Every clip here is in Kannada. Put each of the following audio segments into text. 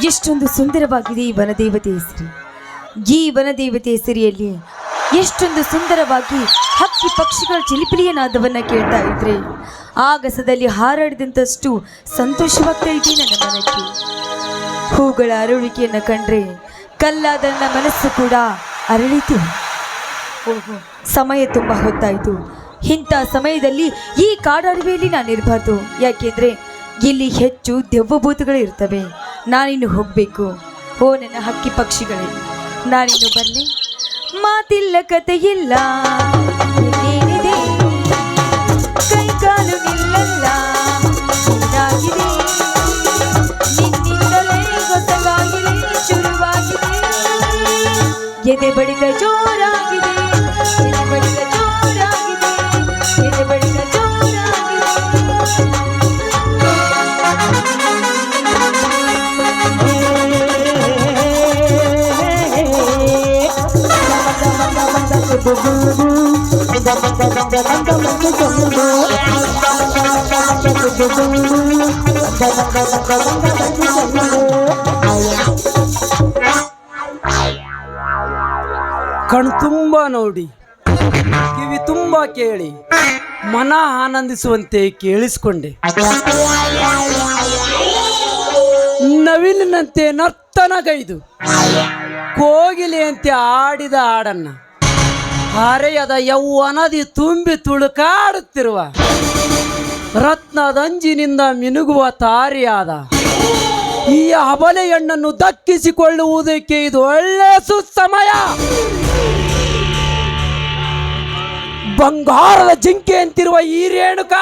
ಎಷ್ಟೊಂದು ಸುಂದರವಾಗಿದೆ ಈ ವನದೇವತೆ ಹೆಸರಿ. ಈ ವನದೇವತೆ ಹೆಸರಿಯಲ್ಲಿ ಎಷ್ಟೊಂದು ಸುಂದರವಾಗಿ ಹಕ್ಕಿ ಪಕ್ಷಿಗಳ ಚಿಲಿಪಿಲಿಯ ನಾದವನ್ನ ಕೇಳ್ತಾ ಇದ್ರೆ, ಆಗಸದಲ್ಲಿ ಹಾರಾಡಿದಂತಷ್ಟು ಸಂತೋಷವಾಗ್ತಾ ಇದೆ ನನ್ನ ಮನಕ್ಕೆ. ಹೂಗಳ ಅರಳುವಿಕೆಯನ್ನು ಕಂಡ್ರೆ ಕಲ್ಲಾದ ನನ್ನ ಮನಸ್ಸು ಕೂಡ ಅರಳಿತು. ಓಹೋ, ಸಮಯ ತುಂಬ ಹೊತ್ತಾಯಿತು. ಇಂಥ ಸಮಯದಲ್ಲಿ ಈ ಕಾಡಾಡುವೆಯಲ್ಲಿ ನಾನಿರಬಾರ್ದು ಯಾಕೆಂದ್ರೆ ಇಲ್ಲಿ ಹೆಚ್ಚು ದೆವ್ವಭೂತಗಳು ಇರ್ತವೆ. ನಾನಿನ್ನು ಹೋಗಬೇಕು. ಓ ನನ್ನ ಹಕ್ಕಿ ಪಕ್ಷಿಗಳೇ ನಾನಿನ್ನು ಬರಲಿ ಮಾತಿಲ್ಲ ಕಥೆಯಿಲ್ಲ ಎದೆ ಬಡಿದ ಜೋರಾಗಿದೆ ಕಣ್ತುಂಬ ನೋಡಿ ಕಿವಿ ತುಂಬ ಕೇಳಿ ಮನ ಆನಂದಿಸುವಂತೆ ಕೇಳಿಸಿಕೊಂಡೆ. ನವಿಲಿನಂತೆ ನರ್ತನಗೈದು ಕೋಗಿಲೆಯಂತೆ ಆಡಿದ ಹಾಡನ್ನ. ಹರೆಯದ ಯೌವನದಿ ತುಂಬಿ ತುಳುಕಾಡುತ್ತಿರುವ ರತ್ನದಂಜಿನಿಂದ ಮಿನುಗುವ ತಾರಿಯಾದ ಈ ಹಬಲೆಯಣ್ಣನ್ನು ದಕ್ಕಿಸಿಕೊಳ್ಳುವುದಕ್ಕೆ ಇದು ಒಳ್ಳೆ ಸುಸಮಯ. ಬಂಗಾರದ ಜಿಂಕೆ ಅಂತಿರುವ ಈ ರೇಣುಕ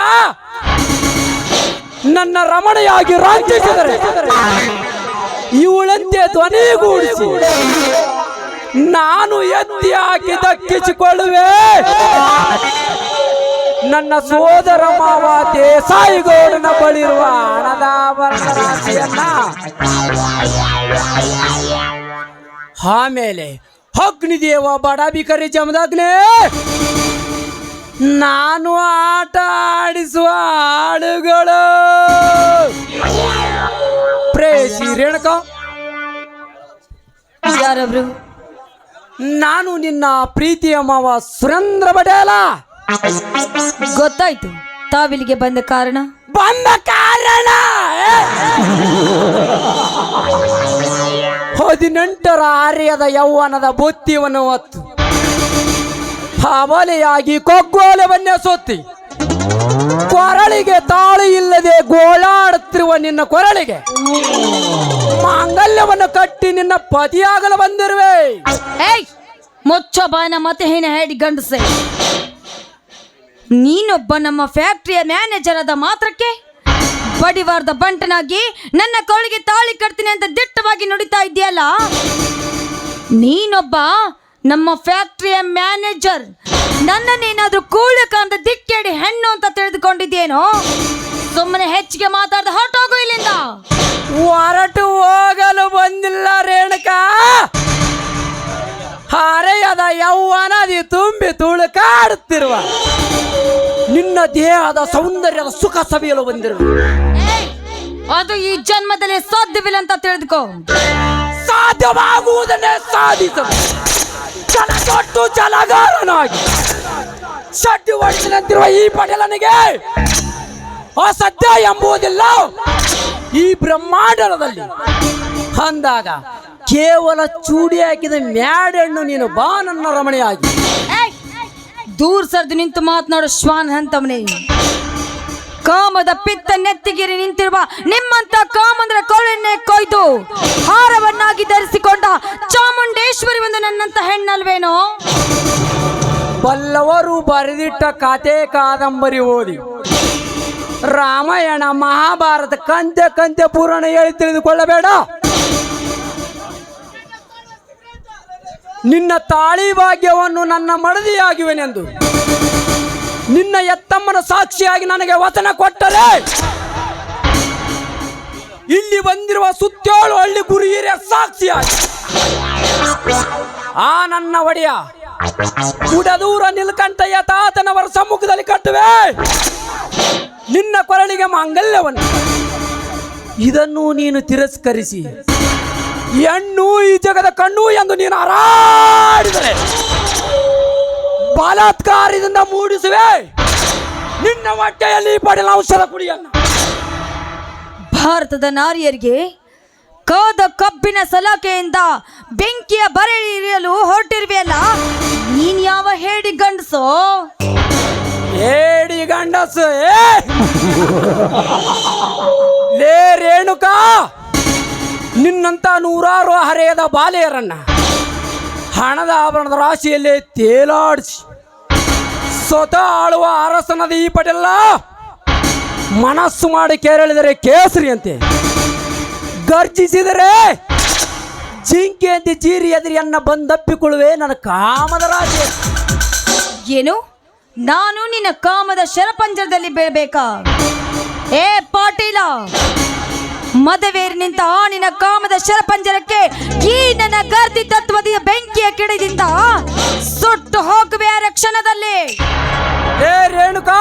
ನನ್ನ ರಮಣೆಯಾಗಿ ರಾಜ್ಯ ಇವಳಂತೆ ಧ್ವನಿಗೂಡಿಸಿ. ನಾನು ಎತ್ತಿ ಹಾಕಿ ದಕ್ಕಿಸಿಕೊಳ್ಳುವೆ. ನನ್ನ ಸೋದರ ಮಾವ ದೇಸಾಯಿಗೌಡನ ಬಳಿರುವ ಹಣದ ಆಭರಣರಾಶಿಯನ್ನ ಆಮೇಲೆ ಅಗ್ನಿದೇವ ಬಡಬಿಕರಿ ಜಮದಗ್ನೆ. ನಾನು ಆಟ ಆಡಿಸುವ ಹಾಡುಗಳು ಪ್ರೇಸಿ ರೇಣಕ. ಯಾರವ್ರು ನಾನು ನಿನ್ನ ಪ್ರೀತಿಯ ಮಾವ ಸುರೇಂದ್ರ ಪಟೇಲ. ಗೊತ್ತಾಯ್ತು. ತಾವಿಲ್ಲಿಗೆ ಬಂದ ಕಾರಣ? ಬಂದ ಕಾರಣ! ಹದಿನೆಂಟರ ಆರ್ಯದ ಯೌವನದ ಬುತ್ತಿವನ್ನು ಹೊತ್ತು ಹವಲೆಯಾಗಿ ಕೊಗ್ಗೋಲವನ್ನೇ ಸೊತ್ತಿ ಕೊರಳಿಗೆ ತಾಳಿ ಇಲ್ಲದೆ ಗೋಳಾಡುತ್ತಿರುವ ನಿನ್ನ ಕೊರಳಿಗೆ ಮಾಂಗಲ್ಯವನ್ನು ಕಟ್ಟಿ ನಿನ್ನ ಪತಿಯಾಗಲು ಬಂದಿರುವೆ. ಏಯ್, ಮುಚ್ಚ ಬಾಯನ ಮತ್ತೆ ಹೇನ ಹೇಳಿ ಗಂಡಸೆ. ನೀನೊಬ್ಬ ನಮ್ಮ ಫ್ಯಾಕ್ಟ್ರಿಯ ಮ್ಯಾನೇಜರ್ ಆದ ಮಾತ್ರಕ್ಕೆ ಬಡಿವಾರದ ಬಂಟನಾಗಿ ನನ್ನ ಕೋಳಿಗೆ ತಾಳಿ ಕಟ್ತೀನಿ ಅಂತ ದಿಟ್ಟವಾಗಿ ನುಡಿತಾ ಇದೆಯಲ್ಲ ನೀನೊಬ್ಬ ನಮ್ಮ ಫ್ಯಾಕ್ಟ್ರಿಯ ಮ್ಯಾನೇಜರ್ ನನ್ನನ್ನೇನಾದ್ರೂ ಕೂಳಕ ಅಂತ ದಿಕ್ಕೇಡಿ ಹೆಣ್ಣು ಅಂತ ತಿಳಿದುಕೊಂಡಿದ್ದೇನೋ? ಸುಮ್ಮನೆ ಹೆಚ್ಚಿಗೆ ಮಾತಾಡ್ದ ಹೊರಟೋಗು ಇಲ್ಲಿಂದ. ಹೊರಟು ಹೋಗಲು ಬಂದಿಲ್ಲ ರೇಣುಕ. ಹರೆಯದ ಯೌವನದಿ ತುಂಬಿ ತುಳುಕಾಡುತ್ತಿರುವ ನಿನ್ನ ದೇಹದ ಸೌಂದರ್ಯದ ಸುಖ ಸವಿಯಲು ಬಂದಿರುವ. ಅದು ಈ ಜನ್ಮದಲ್ಲಿ ಸಾಧ್ಯವಿಲ್ಲ ಅಂತ ತಿಳಿದುಕೋ. ಸಾಧ್ಯವಾಗುವುದನ್ನೇ ಸಾಧಿಸಲು ಜಲಗೊಟ್ಟು ಜಲಗಾರನಾಗಿ. ಶಡ್ಡಿ ವರ್ಷದಂತಿರುವ ಈ ಪಟೇಲನಿಗೆ ಅಸತ್ಯ ಎಂಬುವುದಿಲ್ಲ ಈ ಬ್ರಹ್ಮಾಂಡದಲ್ಲಿ ಅಂದಾಗ ಕೇವಲ ಚೂಡಿ ಹಾಕಿದ ಮ್ಯಾಡೆಣ್ಣು ನೀನು ಬಾ ನನ್ನ ರಮಣೆಯಾಗಿ. ದೂರ್ ದೂರ ಸರ್ದು ನಿಂತು ಮಾತನಾಡು ಶ್ವಾನ್ ಅಂತವನೇ ಕಾಮದ ಪಿತ್ತ ನೆತ್ತಿಗಿರಿ ನಿಂತಿರುವ ನಿಮ್ಮಂತ ಕಾಮಂದ್ರ ಕೊಳೆನ್ನೇ ಕೊಯ್ದು ಹಾರವನ್ನಾಗಿ ಧರಿಸಿಕೊಂಡ ಚಾಮುಂಡೇಶ್ವರಿ ಒಂದು ನನ್ನಂತ ಹೆಣ್ಣಲ್ವೇನೋ? ಬಲ್ಲವರು ಬರೆದಿಟ್ಟ ಕತೆ ಕಾದಂಬರಿ ಓದಿ. ರಾಮಾಯಣ ಮಹಾಭಾರತ ಕಂತೆ ಕಂತೆ ಪುರಾಣ ಹೇಳಿ ತಿಳಿದುಕೊಳ್ಳಬೇಡ. ನಿನ್ನ ತಾಳಿ ಭಾಗ್ಯವನ್ನು ನನ್ನ ಮಡದಿಯಾಗಿವೆನೆಂದು. ನಿನ್ನ ಎತ್ತಮ್ಮನ ಸಾಕ್ಷಿಯಾಗಿ ನನಗೆ ವಚನ ಕೊಟ್ಟರೆ. ಇಲ್ಲಿ ಬಂದಿರುವ ಸುತ್ತೇಳು ಹಳ್ಳಿ ಗುರಿ ಸಾಕ್ಷಿಯಾಗಿ. ಆ ನನ್ನ ಒಡೆಯ. ಉಡದೂರ ನಿಲ್ಕಂಠಯ್ಯ ತಾತನವರ ಸಮ್ಮುಖದಲ್ಲಿ ಕಟ್ಟುವೆ. ನಿನ್ನ ಕೊರಳಿಗೆ ಮಾಂಗಲ್ಯವನ್ನು. ಇದನ್ನು ನೀನು ತಿರಸ್ಕರಿಸಿ. ಹೆಣ್ಣು ಈ ಜಗದ ಕಣ್ಣು ಎಂದು ನೀನು ಹಾರಾಡಿದರೆ. ಬಲಾತ್ಕಾರದಿಂದ ಮೂಡಿಸುವೆ. ನಿನ್ನ ಹೊಟ್ಟೆಯಲ್ಲಿ ಪಡೆಯಲು ಔಷಧ ಕುಡಿಯನ್ನ ಭಾರತದ ನಾರಿಯರಿಗೆ ಕಾದ ಕಬ್ಬಿನ ಸಲಾಕೆಯಿಂದ ಬೆಂಕಿಯ ಬರೆ ಇರಿಯಲು ಹೊರಟಿರುವೆಯಲ್ಲ, ನೀನ್ ಯಾವ ಹೇಡಿ ಗಂಡಸೋ? ಹೇಡಿ ಗಂಡಸು! ಲೇ ರೇಣುಕಾ! ನಿನ್ನಂತ ನೂರಾರು ಹರೆಯದ ಬಾಲೆಯರನ್ನ ಹಣದ ಆಭರಣದ ರಾಶಿಯಲ್ಲಿ ತೇಲಾಡಿಸಿ, ಸ್ವತಃ ಆಳುವ ಅರಸನದ ಈ ಪಟೆಲ್ಲ ಮನಸ್ಸು ಮಾಡಿ ಕೇರಳಿದರೆ ಕೇಸರಿ ಅಂತೆ ಗರ್ಜಿಸಿದರೆ ಜಿಂಕೆ ಅಂತೆ ಜೀರಿ ಎದುರಿಯನ್ನ ಬಂದಪ್ಪಿಕೊಳ್ಳುವೆ ನನ್ನ ಕಾಮದ ರಾಜ. ಏನು? ನಾನು ನಿನ್ನ ಕಾಮದ ಶರಪಂಜರದಲ್ಲಿ ಬೀಳ್ಬೇಕಾ? ಏ ಪಾಟೀಲ! ಮದವೇರಿ ನಿಂತ ಆ ನಿನ್ನ ಕಾಮದ ಶರಪಂಜರಕ್ಕೆ ಈ ನನ್ನ ಗರ್ದಿ ತತ್ವದ ಬೆಂಕಿಯ ಕಿಡಿದಿಂದ ಸುಟ್ಟು ಹೋಗುವೆ ಆ ಕ್ಷಣದಲ್ಲಿ. ಏ ರೇಣುಕಾ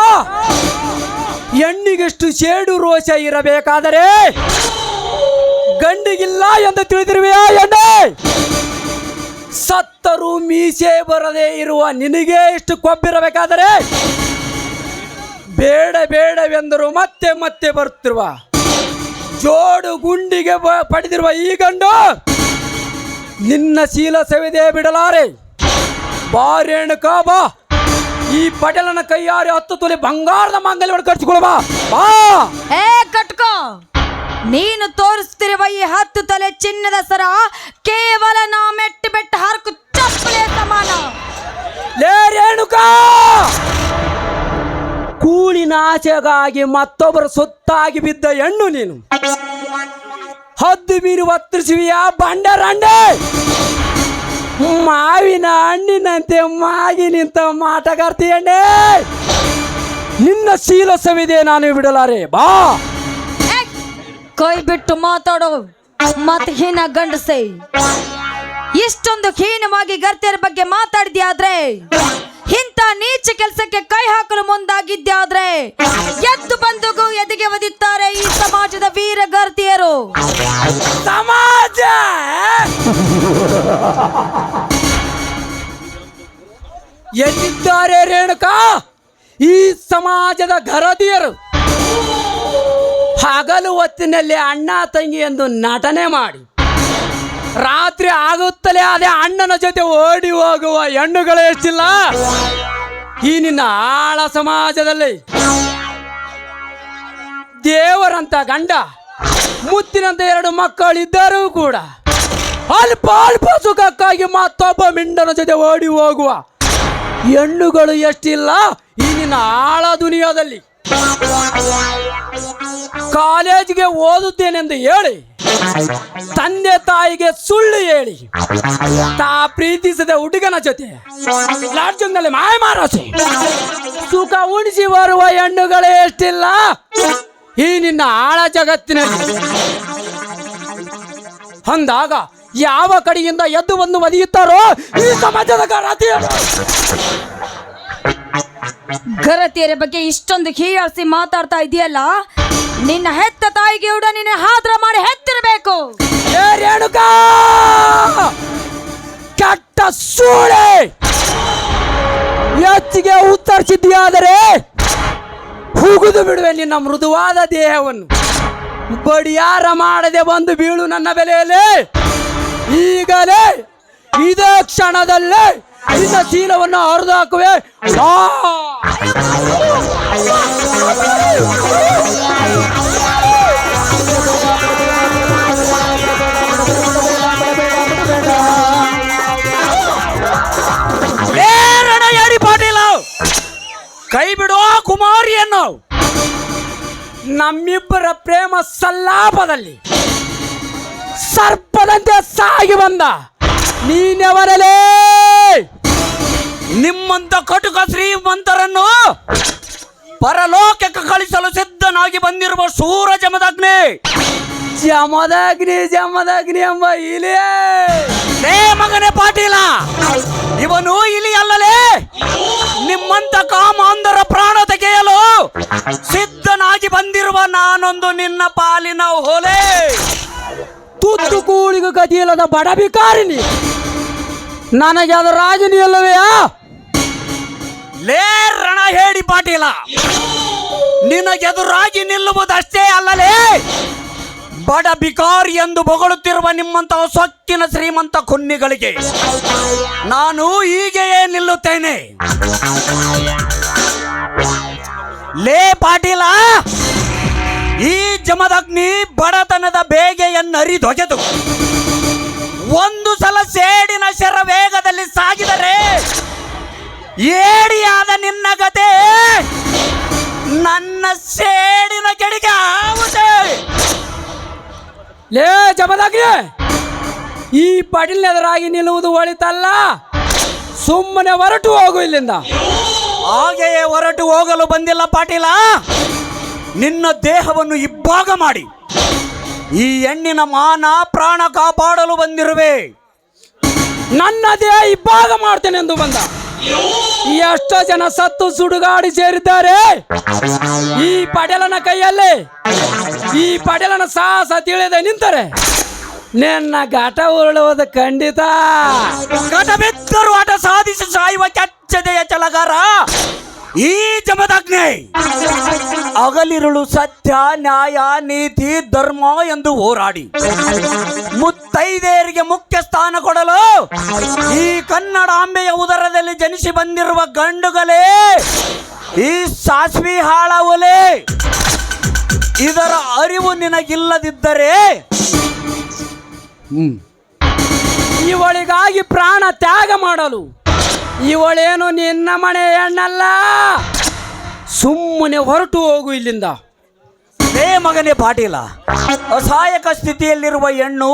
ಹೆಣ್ಣಿಗೆಷ್ಟು ಸೇಡು ರೋಷ ಇರಬೇಕಾದರೆ ಗಂಡಿಗಿಲ್ಲ ಎಂದು ತಿಳಿದಿರುವೆಯಾ ಸತ್ತರೂ ಮೀಸೆ ಬರದೇ ಇರುವ ನಿನಗೆ ಇಷ್ಟು ಕೊಬ್ಬಿರಬೇಕಾದರೆ ಬೇಡ, ಬೇಡವೆಂದರು ಮತ್ತೆ ಮತ್ತೆ ಬರುತ್ತಿರುವ ಜೋಡು ಗುಂಡಿಗೆ ಪಡೆದಿರುವ ಈ ಗಂಡು ನಿನ್ನ ಶೀಲ ಸವಿದೆ ಬಿಡಲಾರೆ. ಬಾರೇಣು ಬಾ. ಈ ಪಟೇಲನ ಕೈಯಾರೆ ಹತ್ತು ತೊಲೆ ಬಂಗಾರದ ಮಾಂಗಲ್ಯವನ್ನು ಕಟ್ಸಿಕೊಳ್ಳುವ ಬಾ. ಏ, ಕಟ್ಕೋ. ನೀನು ತೋರಿಸ್ತಿರುವ ಈ ಹತ್ತು ತಲೆ ಚಿನ್ನದ ಸರ ಕೇವಲ ನಾ ಮೆಟ್ಟು ಬೆಟ್ಟ ಹರಕು ಚಪ್ಪಲೆ ಸಮಾನ. ಲೇ ರೇಣುಕಾ! ಕೂಳಿನ ಆಸೆಗಾಗಿ ಮತ್ತೊಬ್ಬರ ಸೊತ್ತಾಗಿ ಬಿದ್ದ ಹೆಣ್ಣು ನೀನು. ಹದ್ದು ಮೀರಿ ಒತ್ತರಿಸುವಿಯ ಬಂಡರಂಡೆ! ಮಾವಿನ ಹಣ್ಣಿನಂತೆ ಮಾಗಿ ನಿಂತ ಮಾಟಗಾರ್ತಿ ಎಣ್ಣೆ ನಿನ್ನ ಶೀಲ ಸವಿದೆ ನಾನು ಬಿಡಲಾರೆ, ಬಾ! ಕೈ ಬಿಟ್ಟು ಮಾತಾಡೋ ಮತ್ ಹೀನ ಗಂಡಸೆ. ಇಷ್ಟೊಂದು ಹೀನವಾಗಿ ಗರ್ತಿಯರ ಬಗ್ಗೆ ಮಾತಾಡಿದ್ಯಾದ್ರೆ, ಇಂಥ ನೀಚ ಕೆಲಸಕ್ಕೆ ಕೈ ಹಾಕಲು ಮುಂದಾಗಿದ್ದಾದ್ರೆ ಎದ್ದು ಬಂದಗೂ ಎದೆಗೆ ಒದಿತಾರೆ ಈ ಸಮಾಜದ ವೀರ ಗರ್ತಿಯರು. ಸಮಾಜ! ಎಲ್ಲಿದ್ದಾರೆ ರೇಣುಕಾ? ಈ ಸಮಾಜದ ಗರದಿಯರು ಹಗಲು ಹೊತ್ತಿನಲ್ಲಿ ಅಣ್ಣ ತಂಗಿ ಎಂದು ನಟನೆ ಮಾಡಿ. ರಾತ್ರಿ ಆಗುತ್ತಲೇ ಅದೇ ಅಣ್ಣನ ಜೊತೆ ಓಡಿ ಹೋಗುವ ಹೆಣ್ಣುಗಳು ಎಷ್ಟಿಲ್ಲ? ಈ ನಿನ್ನ ಆಳ ಸಮಾಜದಲ್ಲಿ. ದೇವರಂತ ಗಂಡ, ಮುತ್ತಿನಂತ ಎರಡು ಮಕ್ಕಳಿದ್ದರೂ ಕೂಡ ಅಲ್ಪ ಅಲ್ಪ ಸುಖಕ್ಕಾಗಿ ಮತ್ತೊಬ್ಬ ಮಿಂಡನ ಜೊತೆ ಓಡಿ ಹೋಗುವ ಹೆಣ್ಣುಗಳು ಎಷ್ಟಿಲ್ಲ? ಈ ನಿನ್ನ ಆಳ ದುನಿಯಾದಲ್ಲಿ. ಕಾಲೇಜಿಗೆ ಓದುತ್ತೇನೆಂದು ಹೇಳಿ, ತಂದೆ ತಾಯಿಗೆ ಸುಳ್ಳು ಹೇಳಿ, ತಾ ಪ್ರೀತಿಸಿದ ಹುಡುಗನ ಜೊತೆ ಲಾಡ್ಜಿಂಗ್ನಲ್ಲಿ ಮಾಯ ಮಾರಾಸಿ, ಸುಖ ಉಣಿಸಿ ಬರುವ ಹೆಣ್ಣುಗಳೇ ಎಷ್ಟಿಲ್ಲ? ಈ ನಿನ್ನ ಆಳ ಜಗತ್ತಿನಲ್ಲಿ. ಅಂದಾಗ ಯಾವ ಕಡೆಯಿಂದ ಎದ್ದು ಬಂದು ಒದೆಯುತ್ತಾರೋ ಈ ಸಮಾಜದ ಗರತಿಯರು ಬಗ್ಗೆ ಇಷ್ಟೊಂದು ಹೀಯಾಳಿಸಿ ಮಾತಾಡ್ತಾ ಇದೆಯಲ್ಲ? ನಿನ್ನ ಹೆತ್ತ ತಾಯಿಗೆ ಕೂಡ ನಿನ್ನ ಹಾದ್ರ ಮಾಡಿ ಹೆತ್ತಿರಬೇಕು. ಏ ಕೆಟ್ಟ ಸೂಳೆ! ಹೆಚ್ಚಿಗೆ ಉತ್ತರಿಸಿದ್ಯಾದರೆ ಹುಗುದು ಬಿಡುವೆ ನಿನ್ನ ಮೃದುವಾದ ದೇಹವನ್ನು. ಬಡಿಯಾರ ಮಾಡದೆ ಬಂದು ಬೀಳು ನನ್ನ ಬೆಲೆಯಲ್ಲಿ. ಈಗಲೇ ಇದೇ ಕ್ಷಣದಲ್ಲೇ ನಿನ್ನ ಚೀಲವನ್ನು ಹರಿದು ಹಾಕುವೆ. ಕೈ ಬಿಡೋ ಕುಮಾರಿಯನ್ನು ನಮ್ಮಿಬ್ಬರ ಪ್ರೇಮ ಸಲ್ಲಾಪದಲ್ಲಿ ಸರ್ಪದಂತೆ ಸಾಗಿ ಬಂದ ನೀನೆವರಲೇ? ನಿಮ್ಮಂತ ಕಟುಕ ಶ್ರೀಮಂತರನ್ನು ಪರಲೋಕಕ್ಕೆ ಕಳಿಸಲು ಸಿದ್ಧನಾಗಿ ಬಂದಿರುವ ಸೂರ ಜಮದಗ್ನಿ ಜಮದಗ್ನಿ ಜಮದಗ್ನಿ ಎಂಬ ಇಲಿಯೇ. ಮಗನೇ ಪಾಟೀಲ, ಇವನು ಇಲಿ ಅಲ್ಲಲೇ. ನಿಮ್ಮಂತ ಕಾಮಾಂಧರ ಪ್ರಾಣ ತೆಗೆಯಲು ಸಿದ್ಧನಾಗಿ ಬಂದಿರುವ ನಾನೊಂದು ನಿನ್ನ ಪಾಲಿನ ಹೊಲೆ. ತುತ್ತು ಕೂಳಿಗೂ ಗದಿಯಲ್ಲದ ಬಡ ಬಿಕಾರಿನಿ ನನಗೆ ಅದು ರಾಜನಿ ಅಲ್ಲವೆಯಾ ಲೇ ರಣ ಹೇಳಿ ಪಾಟೀಲ. ನಿನಗೆದುರಾಗಿ ನಿಲ್ಲುವುದಷ್ಟೇ ಅಲ್ಲಲೇ, ಬಡ ಬಿಕಾರಿ ಎಂದು ಬೊಗಳುತ್ತಿರುವ ನಿಮ್ಮಂತಹ ಸೊಕ್ಕಿನ ಶ್ರೀಮಂತ ಕುನ್ನಿಗಳಿಗೆ ನಾನು ಹೀಗೆಯೇ ನಿಲ್ಲುತ್ತೇನೆ. ಲೇ ಪಾಟೀಲ, ಈ ಜಮದಗ್ನಿ ಬಡತನದ ಬೇಗೆಯನ್ನರಿದೊಗೆದು ಒಂದು ಸಲ ಸೇಡಿನ ಶರ ವೇಗದಲ್ಲಿ ಸಾಗಿದರೆ ಏಡಿಯಾದ ನಿನ್ನ ಗತೆ. ನನ್ನ ಸೇಡಿನ ಕೆಡಿಗೆ ಆಗುತ್ತೆ. ಲೇ ಜಮದಾಗ್ರಿ ಈ ಪಡಿಲ್ ಎದುರಾಗಿ ನಿಲ್ಲುವುದು ಒಳಿತಲ್ಲ. ಸುಮ್ಮನೆ ಹೊರಟು ಹೋಗು ಇಲ್ಲಿಂದ. ಹಾಗೆಯೇ ಹೊರಟು ಹೋಗಲು ಬಂದಿಲ್ಲ ಪಾಟೀಲ. ನಿನ್ನ ದೇಹವನ್ನು ಇಬ್ಬಾಗ ಮಾಡಿ. ಈ ಹೆಣ್ಣಿನ ಮಾನ, ಪ್ರಾಣ ಕಾಪಾಡಲು ಬಂದಿರುವೆ. ನನ್ನ ದೇಹ ಇಬ್ಬಾಗ ಮಾಡ್ತೇನೆ ಎಂದು ಬಂದ. ಎಷ್ಟೋ ಜನ ಸತ್ತು ಸುಡುಗಾಡಿ ಸೇರಿದ್ದಾರೆ. ಈ ಪಡೆಲನ ಕೈಯಲ್ಲಿ, ಈ ಪಡೆಲನ ಸಾಹಸ ತಿಳಿದ ನಿಂತರೆ, ನಿನ್ನ ಘಟ ಉರುಳುವುದು ಖಂಡಿತ. ಘಟ ಬಿದ್ದರು ಆಟ ಸಾಧಿಸಿ ಸಾಯುವ ಕೆಚ್ಚದೆಯ ಚಲಗಾರ. ಈ ಜಮದಾಜ್ಞೆ ಅಗಲಿರುಳು ಸತ್ಯ ನ್ಯಾಯ ನೀತಿ ಧರ್ಮ ಎಂದು ಹೋರಾಡಿ. ಮುತ್ತೈದೆಯರಿಗೆ ಮುಖ್ಯ ಸ್ಥಾನ ಕೊಡಲು ಈ ಕನ್ನಡಾಂಬೆಯ ಉದರದಲ್ಲಿ ಜನಿಸಿ ಬಂದಿರುವ ಗಂಡುಗಳೇ ಈ ಸಾಸ್ವಿ ಹಾಳ ಒಲೆ. ಇದರ ಅರಿವು ನಿನಗಿಲ್ಲದಿದ್ದರೆ ಇವಳಿಗಾಗಿ ಪ್ರಾಣ ತ್ಯಾಗ ಮಾಡಲು ಇವಳೇನು ನಿನ್ನ ಮನೆ ಹೆಣ್ಣಲ್ಲ? ಸುಮ್ಮನೆ ಹೊರಟು ಹೋಗು ಇಲ್ಲಿಂದ. ಹೇ ಮಗನೇ ಪಾಟೀಲ ಅಸಹಾಯಕ ಸ್ಥಿತಿಯಲ್ಲಿರುವ ಹೆಣ್ಣು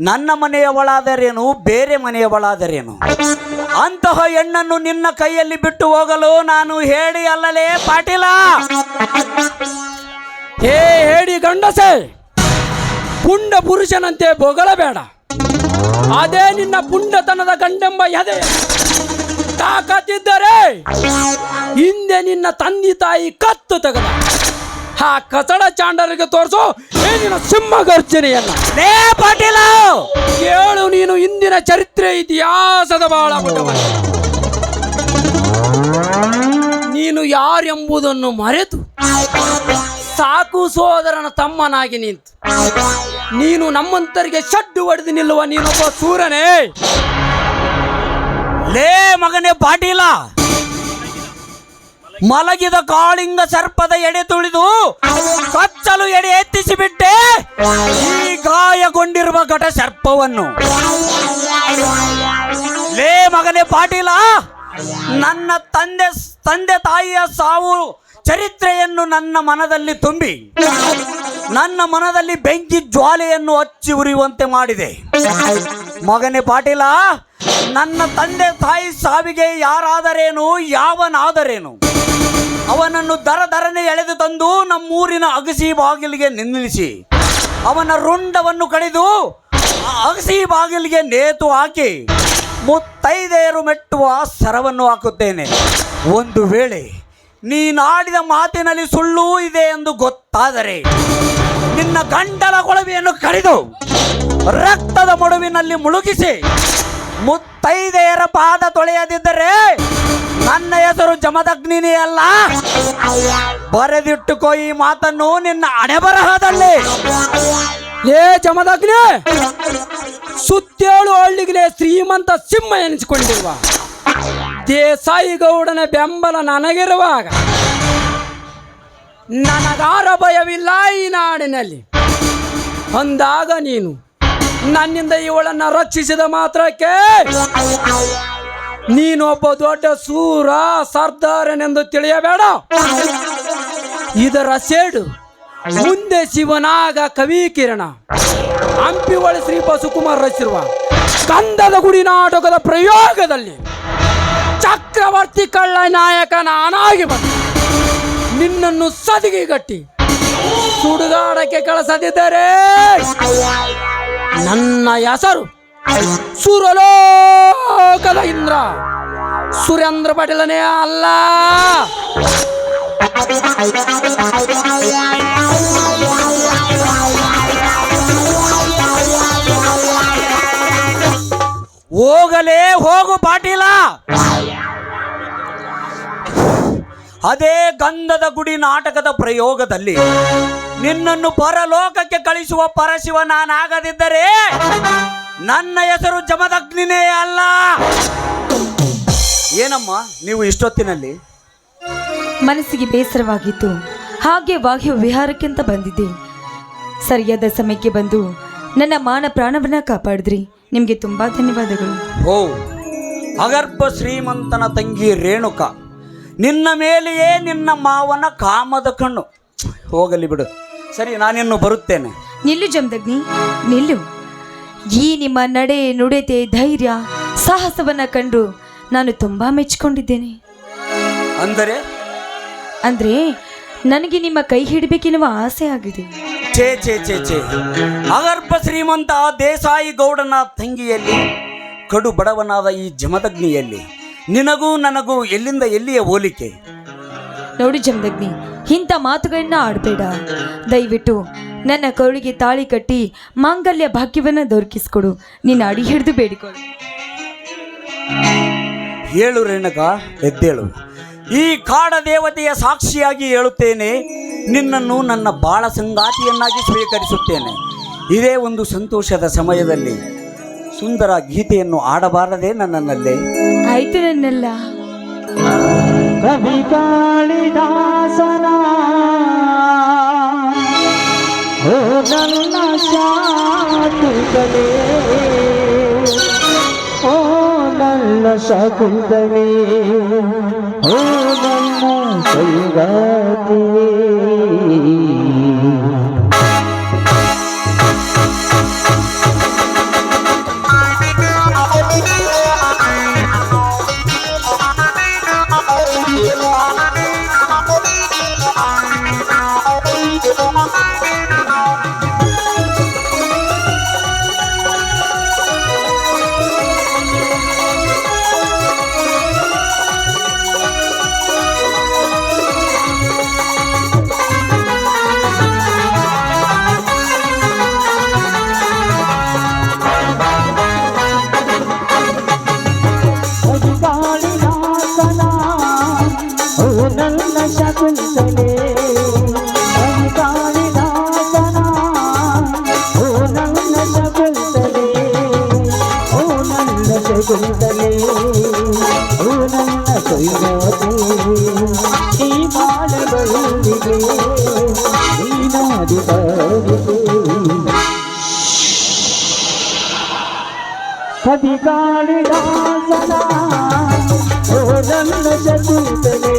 ನನ್ನ ಮನೆಯವಳಾದರೇನು ಬೇರೆ ಮನೆಯವಳಾದರೇನು? ಅಂತಹ ಹೆಣ್ಣನ್ನು ನಿನ್ನ ಕೈಯಲ್ಲಿ ಬಿಟ್ಟು ಹೋಗಲು ನಾನು ಹೇಳಿ ಅಲ್ಲಲೇ ಪಾಟೀಲ? ಹೇ ಹೇಳಿ ಗಂಡಸೆ ಪುಂಡ ಪುರುಷನಂತೆ ಬೊಗಳಬೇಡ. ಅದೇ ನಿನ್ನ ಪುಂಡತನದ ಗಂಡೆಂಬ ಎದೆ. ತಾಕತ್ತಿದ್ದರೆ ಹಿಂದೆ ನಿನ್ನ ತಂದೆ ತಾಯಿ ಕತ್ತು ತೆಗೆದ. ಆ ಕಸಡ ಚಾಂಡರಿಗೆ ತೋರಿಸು ಏನಿನ ಸಿಂಹ ಗರ್ಜನೆಯನ್ನ. ಲೇ ಪಾಟೀಲ! ಕೇಳು ನೀನು ಇಂದಿನ ಚರಿತ್ರೆ ಇತಿಹಾಸದ ಬಹಳ ನೀನು ಯಾರೆಂಬುದನ್ನು ಮರೆತು ಸಾಕು ಸೋದರನ ತಮ್ಮನಾಗಿ ನಿಂತು. ನೀನು ನಮ್ಮಂತರಿಗೆ ಶಡ್ಡು ಹೊಡೆದು ನಿಲ್ಲುವ ನೀನೊಬ್ಬ ಸೂರನೇ. ಲೇ ಮಗನೇ, ಪಾಟೀಲ. ಮಲಗಿದ ಕಾಳಿಂಗ ಸರ್ಪದ ಎಡೆ ತುಳಿದು ಕಚ್ಚಲು ಎಡೆ ಎತ್ತಿಸಿ ಬಿಟ್ಟೆ ಈ ಗಾಯಗೊಂಡಿರುವ ಘಟ ಸರ್ಪವನ್ನು. ಲೇ ಮಗನೇ, ಪಾಟೀಲ. ನನ್ನ ತಂದೆ ತಂದೆ ತಾಯಿಯ ಸಾವು ಚರಿತ್ರೆಯನ್ನು ನನ್ನ ಮನದಲ್ಲಿ ತುಂಬಿ, ನನ್ನ ಮನದಲ್ಲಿ ಬೆಂಕಿ ಜ್ವಾಲೆಯನ್ನು ಹಚ್ಚಿ ಉರಿಯುವಂತೆ ಮಾಡಿದೆ. ಮಗನೇ, ಪಾಟೀಲ. ನನ್ನ ತಂದೆ ತಾಯಿ ಸಾವಿಗೆ ಯಾರಾದರೇನು, ಯಾವನಾದರೇನು? ಅವನನ್ನು ದರ ದರನೆ ಎಳೆದು ತಂದು ನಮ್ಮೂರಿನ ಅಗಸಿ ಬಾಗಿಲಿಗೆ ನಿಲ್ಲಿಸಿ, ಅವನ ರುಂಡವನ್ನು ಕಡಿದು ಅಗಸಿ ಬಾಗಿಲಿಗೆ ನೇತು ಹಾಕಿ, ಮುತ್ತೈದೆಯರು ಮೆಟ್ಟುವ ಸರವನ್ನು ಹಾಕುತ್ತೇನೆ. ಒಂದು ವೇಳೆ ನೀನಾಡಿದ ಮಾತಿನಲ್ಲಿ ಸುಳ್ಳು ಇದೆ ಎಂದು ಗೊತ್ತಾದರೆ, ನಿನ್ನ ಗಂಡಲ ಕೊಳವೆಯನ್ನು ಕಡಿದು ರಕ್ತದ ಮಡುವಿನಲ್ಲಿ ಮುಳುಗಿಸಿ ಮುತ್ತೈದೆಯರ ಪಾದ ತೊಳೆಯದಿದ್ದರೆ ನನ್ನ ಹೆಸರು ಜಮದಗ್ನಿನೇ ಅಲ್ಲ. ಬರೆದಿಟ್ಟುಕೋ ಈ ಮಾತನ್ನು ನಿನ್ನ ಅಣೆಬರಹದಲ್ಲಿ. ಏ ಜಮದಗ್ನಿ, ಸುತ್ತೇಳು ಹಳ್ಳಿಗೆ ಶ್ರೀಮಂತ ಸಿಂಹ ಎನಿಸಿಕೊಂಡಿರುವ ದೇಸಾಯಿ ಗೌಡನ ಬೆಂಬಲ ನನಗಿರುವಾಗ ನನಗಾರ ಭಯವಿಲ್ಲ ಈ ನಾಡಿನಲ್ಲಿ. ಅಂದಾಗ ನೀನು ನನ್ನಿಂದ ಇವಳನ್ನ ರಕ್ಷಿಸಿದ ಮಾತ್ರಕ್ಕೆ ನೀನು ಒಬ್ಬ ದೊಡ್ಡ ಸೂರ ಸರ್ದಾರನೆಂದು ತಿಳಿಯಬೇಡ. ಇದರ ಸೇಡು ಮುಂದೆ ಶಿವನಾಗ ಕವಿ ಕಿರಣ ಹಂಪಿವಳಿ ಶ್ರೀ ಬಸುಕುಮಾರ್ ರಚಿರುವ ಕಂದದ ಗುಡಿ ನಾಟಕದ ಪ್ರಯೋಗದಲ್ಲಿ ಚಕ್ರವರ್ತಿ ಕಳ್ಳ ನಾಯಕ ನಾನಾಗಿ ಬಂದ. ನಿನ್ನನ್ನು ಸದಿಗೆಗಟ್ಟಿ, ಸುಡುಗಾಡಕ್ಕೆ ಕಳಿಸದಿದ್ದರೆ ನನ್ನ ಹೆಸರು ಸುರಲೋಕದ ಇಂದ್ರ. ಸುರೇಂದ್ರ ಪಾಟೀಲನೇ ಅಲ್ಲ. ಹೋಗಲೇ ಹೋಗು ಪಾಟೀಲ. ಅದೇ ಗಂಧದ ಗುಡಿ ನಾಟಕದ ಪ್ರಯೋಗದಲ್ಲಿ ನಿನ್ನನ್ನು ಪರಲೋಕಕ್ಕೆ ಕಳಿಸುವ ಪರಶಿವ ನಾನಾಗದಿದ್ದರೆ ನನ್ನ ಹೆಸರು ಜಮದಗ್ನಿನೇ ಅಲ್ಲ. ಏನಮ್ಮ ನೀವು ಇಷ್ಟೊತ್ತಿನಲ್ಲಿ? ಮನಸ್ಸಿಗೆ ಬೇಸರವಾಗಿತ್ತು. ಹಾಗೆ ವಾಹ್ಯ ವಿಹಾರಕ್ಕಿಂತ ಬಂದಿದ್ದೆ. ಸರಿಯಾದ ಸಮಯಕ್ಕೆ ಬಂದು ನನ್ನ ಮಾನ ಪ್ರಾಣವನ್ನ ಕಾಪಾಡಿದ್ರಿ. ನಿಮಗೆ ತುಂಬಾ ಧನ್ಯವಾದಗಳು. ಓ ಅಗರ್ಭ ಶ್ರೀಮಂತನ ತಂಗಿ ರೇಣುಕ ನಿನ್ನ ಮೇಲೆಯೇ ನಿನ್ನ ಮಾವನ ಕಾಮದ ಕಣ್ಣು. ಹೋಗಲಿ ಬಿಡು. ಸರಿ ನಾನಿನ್ನು ಬರುತ್ತೇನೆ. ನಿಲ್ಲು ಜಮದಗ್ನಿ ನಿಲ್ಲು. ಈ ನಿಮ್ಮ ನಡೆ ನುಡಿತೆ ಧೈರ್ಯ ಸಾಹಸವನ್ನ ಕಂಡು ನಾನು ತುಂಬಾ ಮೆಚ್ಚಿಕೊಂಡಿದ್ದೇನೆ. ಅಂದರೆ? ಅಂದ್ರೆ ನನಗೆ ನಿಮ್ಮ ಕೈ ಹಿಡಬೇಕೆನ್ನುವ ಆಸೆ ಆಗಿದೆ. ಛೇ ಛೇ ಛೇ ಛೇ. ಅಗರ್ಭ ಶ್ರೀಮಂತ ದೇಸಾಯಿ ಗೌಡನ ತಂಗಿಯಲ್ಲಿ ಕಡು ಬಡವನಾದ ಈ ಜಮದಗ್ನಿಯಲ್ಲಿ ನಿನಗೂ ನನಗೂ ಎಲ್ಲಿಂದ ಎಲ್ಲಿಯ ಹೋಲಿಕೆ? ನೋಡಿ ಜಮದಗ್ನಿ ಇಂಥ ಮಾತುಗಳನ್ನ ಆಡಬೇಡ. ದಯವಿಟ್ಟು ನನ್ನ ಕರುಳಿಗೆ ತಾಳಿ ಕಟ್ಟಿ ಮಾಂಗಲ್ಯ ಭಾಗ್ಯವನ್ನ ದೊರಕಿಸ್ಕೊಡು. ನಿನ್ನ ಅಡಿ ಹಿಡಿದು ಬೇಡಿಕೊಳ್ಳು. ಹೇಳು ರೇಣಕ ಎದ್ದೇಳು. ಈ ಕಾಡ ದೇವತೆಯ ಸಾಕ್ಷಿಯಾಗಿ ಹೇಳುತ್ತೇನೆ ನಿನ್ನನ್ನು ನನ್ನ ಬಾಳ ಸಂಗಾತಿಯನ್ನಾಗಿ ಸ್ವೀಕರಿಸುತ್ತೇನೆ. ಇದೇ ಒಂದು ಸಂತೋಷದ ಸಮಯದಲ್ಲಿ ಸುಂದರ ಗೀತೆಯನ್ನು ಆಡಬಾರದೆ ನನ್ನಲ್ಲೇ. ಆಯ್ತು ನನ್ನೆಲ್ಲ. ಕವಿ ಕಾಳಿದಾಸನ. ಓ ನನ್ನ ಶಾಕುಂತಲೇ ಓ ನನ್ನ ಶಕುಂತಲೇ ಓ ನನ್ನ ಸಂಗಾತಿಯೇ ನನ್ನ ಶಕುಂತಲೇ ಓ ನನ್ನ ಕೈಗಾತೆ ಈ ಬಾಳಬಲ್ಲಿಗೆ ನೀನಾದಿ ಬಾಳಿಗೆ ಕವಿ ಕಾಳಿದಾಸನ ಓ ನನ್ನ ಶಕುಂತಲೆ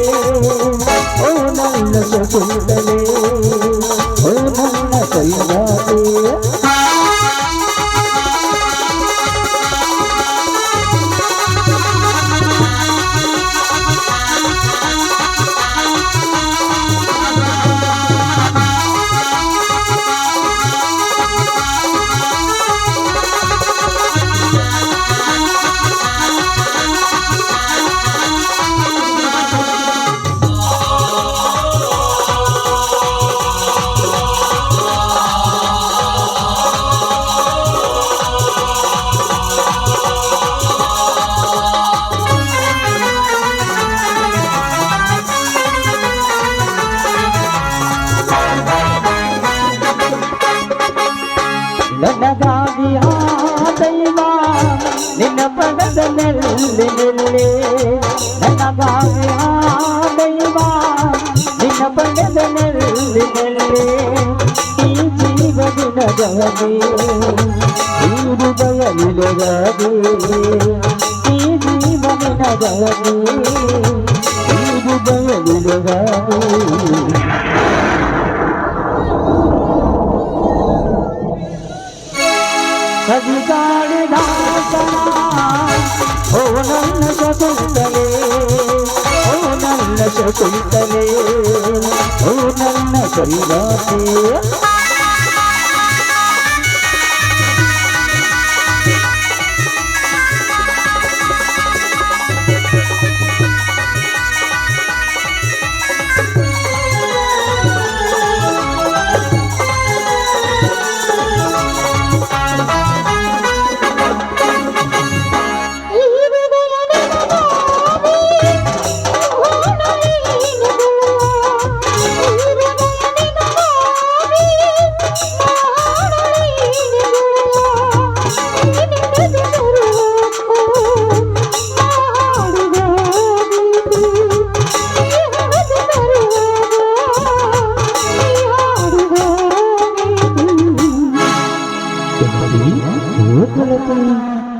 ಓ ನನ್ನ ಶಕುಂತಲೆ ಓ ನನ್ನ ಕೈಗಾತೆ ನನಗಾಗಿ ಆ ದೈವ ನಿನ್ನ ಪದದ ನೆಲ್ಲಿ ಈ ಜೀವ ದಿನಗಾಗಿ ಈ ಈ ಈ ಶಕುಂತಲೆ ಓ ನನ್ನ ಕೈಗಾತೆ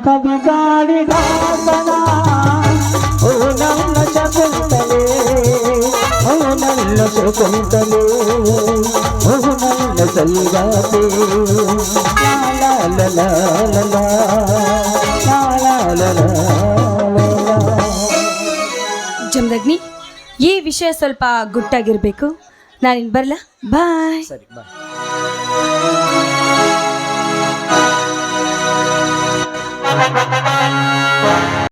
कवि कालिदासना ओ नन्न शकुन्तले ओ नन्न शकुन्तले ओ नन्न सल्वाते ला ला ला ला ला ला ला ಜಮದಗ್ನಿ ಈ ವಿಷಯ ಸ್ವಲ್ಪ ಗುಟ್ಟಾಗಿರಬೇಕು ನಾನಿನ್ ಬರಲಾ ಬಾಯ್ ಸರಿ ಬಾಯ್